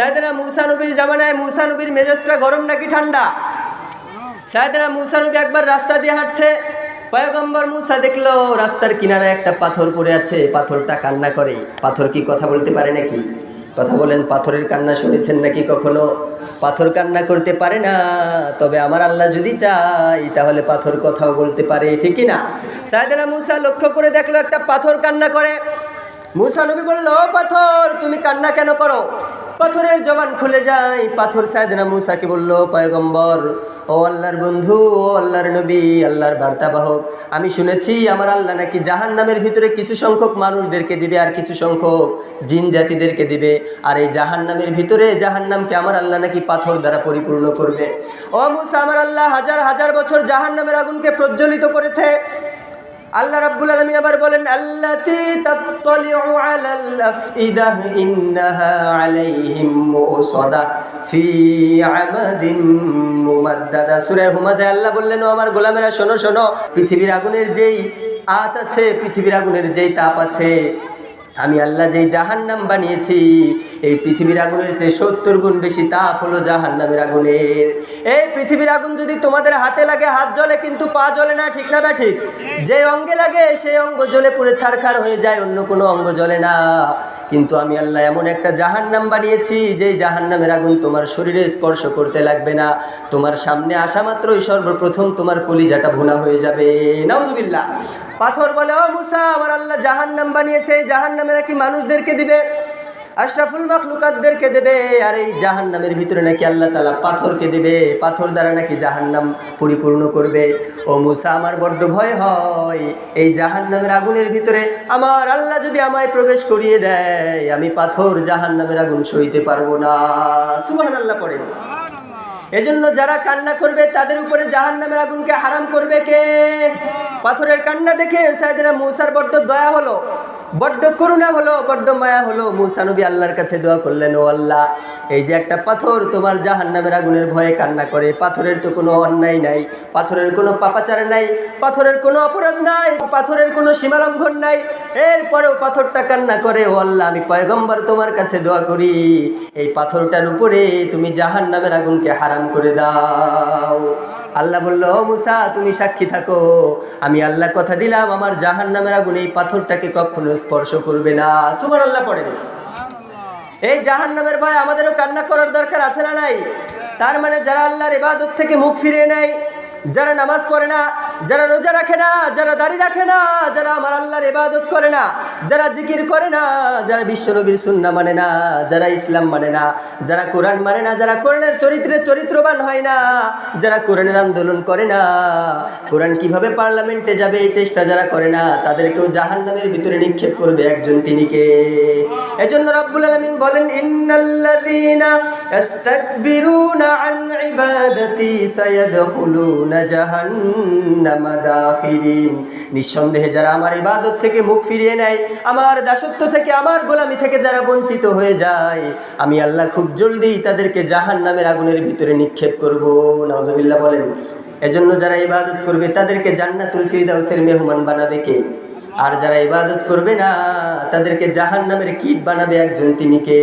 সায়দানা মুসা নবীর জামানায় মুসা নবীর মেজাজটা গরম নাকি ঠান্ডা? সায়দানা মুসা নবী একবার রাস্তা দিয়ে হাঁটছে, পয়গম্বর মুসা দেখল রাস্তার কিনারে একটা পাথর পড়ে আছে, পাথরটা কান্না করে। পাথর কি কথা বলতে পারে নাকি? কথা বলেন, পাথরের কান্না শুনেছেন নাকি কখনো? পাথর কান্না করতে পারে না, তবে আমার আল্লাহ যদি চাই তাহলে পাথর কথাও বলতে পারে ঠিকই না? সায়দানা মুসা লক্ষ্য করে দেখল একটা পাথর কান্না করে। মুসা নবী বলল "ও পাথর, তুমি কান্না কেন করো? পাথরের জবান খুলে যায়। পাথর সায়দনা মুসাকে বলল, পয়গম্বর, ও আল্লাহর বন্ধু, ও আল্লাহর নবী, আল্লাহর বার্তাবাহক। আমি শুনেছি আমার আল্লাহ নাকি জাহান নামের ভিতরে কিছু সংখ্যক মানুষদেরকে দিবে আর কিছু সংখ্যক জিন জাতিদেরকে দিবে। আর এই জাহান নামের ভিতরে জাহান নামকে আমার আল্লাহ নাকি পাথর দ্বারা পরিপূর্ণ করবে। ও মুসা, আমার আল্লাহ হাজার হাজার বছর জাহান নামের আগুনকে প্রজ্বলিত করেছে। আল্লাহ রাব্বুল আলামিন আবার বলেন, আল্লাতি তাত্তালিউ আলাল আফইদাহ ইন্নাহা আলাইহিম মুসাদা ফি আমাদিন মুমাদ্দাদা। সূরা হুমাজে আল্লাহ বললেন, ও আমার গোলামেরা, শোনো শোনো, পৃথিবীর আগুনের যেই আঁচ আছে, পৃথিবীর আগুনের যেই তাপ আছে আমি আল্লাহ যেই জাহান্নাম বানিয়েছি, এই পৃথিবীর আগুনের চেয়ে সত্তর গুণ বেশি তাপ হলো জাহান্নামের আগুনের। এই পৃথিবীর আগুন যদি তোমাদের হাতে লাগে, হাত জ্বলে, কিন্তু পা জ্বলে না, ঠিক না ব্যা ঠিক? যে অঙ্গে লাগে, সেই অঙ্গ জ্বলে পুড়ে ছারখার হয়ে যায়, অন্য কোনো অঙ্গ জ্বলে না। কিন্তু আমি আল্লাহ এমন একটা জাহান্নাম বানিয়েছি, যেই জাহান্নামের আগুন তোমার শরীরে স্পর্শ করতে লাগবে না। তোমার সামনে আসা মাত্রই সর্বপ্রথম তোমার কলিজাটা ভুনা হয়ে যাবে। নাউজুবিল্লাহ। পাথর বলে, ও মুসা, আমার আল্লাহ জাহান্নাম বানিয়েছে, এই জাহান্নামে নাকি মানুষদেরকে দিবে? আশরাফুল মখলুকাতদেরকে দেবে। আর এই জাহান্নামের ভিতরে নাকি আল্লাহ তালা পাথরকে দেবে। পাথর দ্বারা নাকি জাহান্নাম পরিপূর্ণ করবে। ও মুসা, আমার বড্ড ভয় হয়। এই জাহান্নামের আগুনের ভিতরে আমার আল্লাহ যদি আমায় প্রবেশ করিয়ে দেয়, আমি পাথর জাহান্নামের আগুন সইতে পারব না। সুবহান আল্লাহ পড়েন। এজন্য যারা কান্না করবে, তাদের উপরে জাহান নামের আগুনকে হারাম করবে কে? পাথরের কান্না দেখে সাইদিনা মুসার বড্ড দয়া হলো, বড্ড করুণা হলো, বড্ড মায়া হলো। মুসা নবী আল্লাহর কাছে দোয়া করলেন, ও আল্লাহ, এই যে একটা পাথর তোমার জাহান নামের আগুনের ভয়ে কান্না করে, পাথরের তো কোনো অন্যায় নাই, পাথরের কোনো পাপাচার নাই, পাথরের কোনো অপরাধ নাই, পাথরের কোনো সীমালঙ্ঘন নাই, এরপরেও পাথরটা কান্না করে, ও আল্লাহ, আমি পয়গম্বর তোমার কাছে দোয়া করি, এই পাথরটার উপরে তুমি জাহান নামের আগুনকে হারাম করে দাও। আল্লাহ বলল, ও মুসা, তুমি সাক্ষী থাকো আমি আল্লাহ কথা দিলাম আমার জাহান নামের আগুন এই পাথরটাকে কখনো স্পর্শ করবে না। সুমান আল্লাহ পড়েন এই জাহান নামের ভয় আমাদেরও কান্না করার দরকার আছে না নাই? তার মানে যারা আল্লাহর ইবাদত থেকে মুখ ফিরিয়ে নেয় যারা নামাজ পড়ে না যারা রোজা রাখে না, যারা দাড়ি রাখে না, যারা আমার আল্লাহর ইবাদত করে না, যারা জিকির করে না, যারা বিশ্বনবীর সুন্না মানে না, যারা ইসলাম মানে না, যারা কোরআন মানে না, যারা কোরআনের চরিত্রে চরিত্রবান হয় না, যারা কোরআনের আন্দোলন করে না, কোরআন কীভাবে পার্লামেন্টে যাবে এই চেষ্টা যারা করে না, তাদেরকেও জাহান নামের ভিতরে নিক্ষেপ করবে একজন তিনিকে এজন্য রাব্বুল আলামিন বলেন, ইন্নাল্লাযীনা ইস্তাকবিরুনা আন ইবাদাতি সায়াদখুলুনা নিঃসন্দেহে যারা আমার ইবাদত থেকে মুখ ফিরিয়ে নেয়, আমার দাসত্ব থেকে, আমার গোলামি থেকে যারা বঞ্চিত হয়ে যায়, আমি আল্লাহ খুব জলদি তাদেরকে জাহান্নামের আগুনের ভিতরে নিক্ষেপ করব। নাউজুবিল্লাহ বলেন, এজন্য যারা ইবাদত করবে, তাদেরকে জান্নাতুল ফিরদাউসের মেহমান বানাবে কে? আর যারা ইবাদত করবে না, তাদেরকে জাহান নামের কীট বানাবে একজন, তিনি কে?